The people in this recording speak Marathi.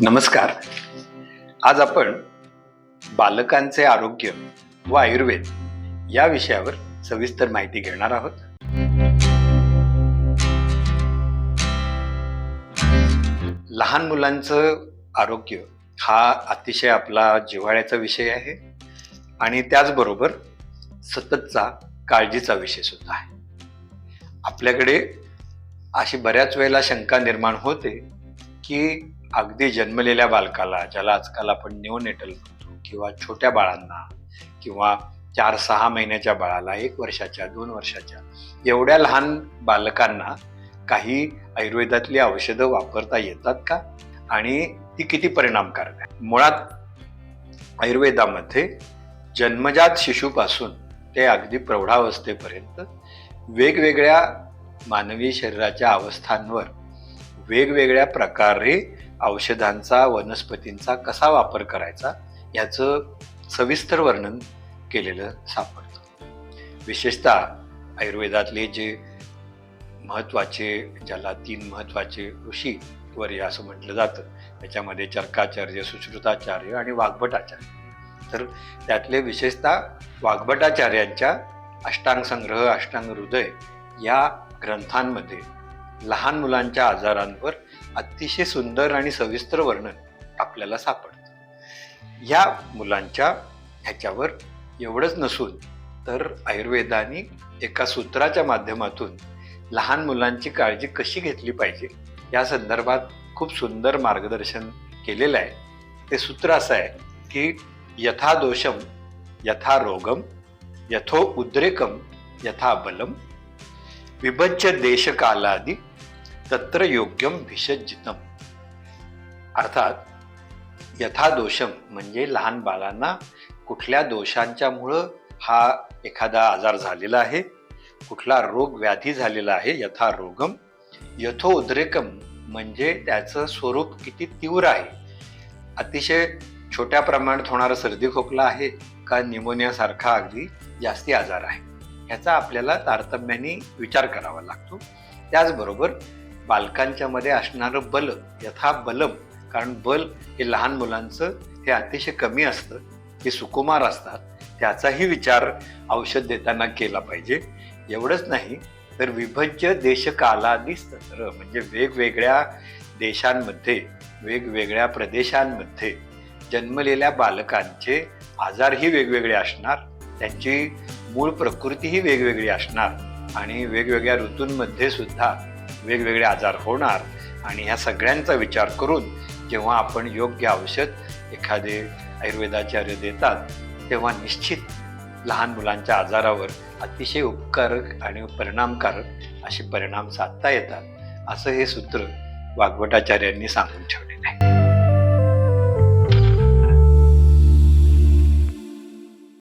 नमस्कार. आज आपण बालकांचे आरोग्य व आयुर्वेद या विषयावर सविस्तर माहिती घेणार आहोत. लहान मुलांचं आरोग्य हा अतिशय आपला जिव्हाळ्याचा विषय आहे आणि त्याचबरोबर सततचा काळजीचा विषय सुद्धा आहे. आपल्याकडे अशी बऱ्याच वेळेला शंका निर्माण होते की अगदी जन्मलेल्या बालकाला ज्याला आजकाल आपण न्यूनेटल म्हणतो किंवा छोट्या बाळांना किंवा चार सहा महिन्याच्या बाळाला एक वर्षाच्या दोन वर्षाच्या एवढ्या लहान बालकांना काही आयुर्वेदातली औषधं वापरता येतात का? आणि ती किती परिणामकारक आहे मुळात आयुर्वेदामध्ये जन्मजात शिशूपासून ते अगदी प्रौढावस्थेपर्यंत वेगवेगळ्या मानवी शरीराच्या अवस्थांवर वेगवेगळ्या प्रकारे औषधांचा वनस्पतींचा कसा वापर करायचा याचं सविस्तर वर्णन केलेलं सापडतं. विशेषतः आयुर्वेदातले जे महत्त्वाचे ज्याला तीन महत्त्वाचे ऋषी वर्य असं म्हटलं जातं त्याच्यामध्ये चर्काचार्य सुश्रुताचार्य आणि वाग्भटाचार्य. तर त्यातले विशेषतः वाग्भटाचार्यांच्या अष्टांग संग्रह अष्टांग हृदय या ग्रंथांमध्ये लहान मुलांच्या आजारांवर अतिशय सुंदर आणि सविस्तर वर्णन आपल्याला सापडतं. ह्या मुलांच्या ह्याच्यावर एवढंच नसून तर आयुर्वेदाने एका सूत्राच्या माध्यमातून लहान मुलांची काळजी कशी घेतली पाहिजे या संदर्भात खूप सुंदर मार्गदर्शन केलेलं आहे. ते सूत्र असं आहे की यथा दोषम यथा रोगम यथो उद्रेकम यथा बलम विभज्य देशकालादी तत्र योग्यम भिषज्जितम अर्थात यथा दोषम म्हणजे लहान बाळांना कुठल्या दोषांच्यामुळं हा एखादा आजार झालेला आहे कुठला रोग व्याधी झालेला आहे यथा रोगम यथो उद्रेकम म्हणजे त्याचं स्वरूप किती तीव्र आहे? अतिशय छोट्या प्रमाणात होणारा सर्दी खोकला आहे का निमोनियासारखा अगदी जास्ती आजार आहे? ह्याचा आपल्याला तारतम्याने विचार करावा लागतो. त्याचबरोबर बालकांच्या मध्ये असणारं बल यथा बलम कारण बल हे लहान मुलांचं हे अतिशय कमी असतं. हे सुकुमार असतात. त्याचाही विचार औषध देताना केला पाहिजे. एवढंच नाही तर विभज्य देशकालादिच तंत्र म्हणजे वेगवेगळ्या देशांमध्ये वेगवेगळ्या प्रदेशांमध्ये जन्मलेल्या बालकांचे आजारही वेगवेगळे असणार. त्यांची मूळ प्रकृतीही वेगवेगळी असणार आणि वेगवेगळ्या ऋतूंमध्ये सुद्धा वेगवेगळे आजार होणार. आणि ह्या सगळ्यांचा विचार करून जेव्हा आपण योग्य औषध एखादे आयुर्वेदाचार्य देतात तेव्हा निश्चित लहान मुलांच्या आजारावर अतिशय उपकारक आणि परिणामकारक असे परिणाम साधता येतात. असं हे सूत्र वाग्भटाचार्यांनी सांगून ठेवले.